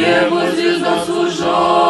Ему звезда служа.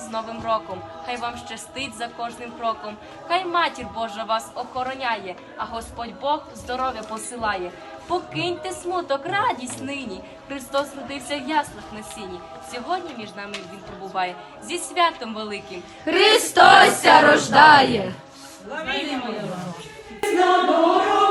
з Новим роком, хай вам щастить за кожним кроком, хай матір Божа вас охороняє, а Господь Бог здоров'я посилає. Покиньте смуток, радість нині. Христос родився в яслах на сіні. Сьогодні між нами він пробуває зі святом великим. Христос рождає. на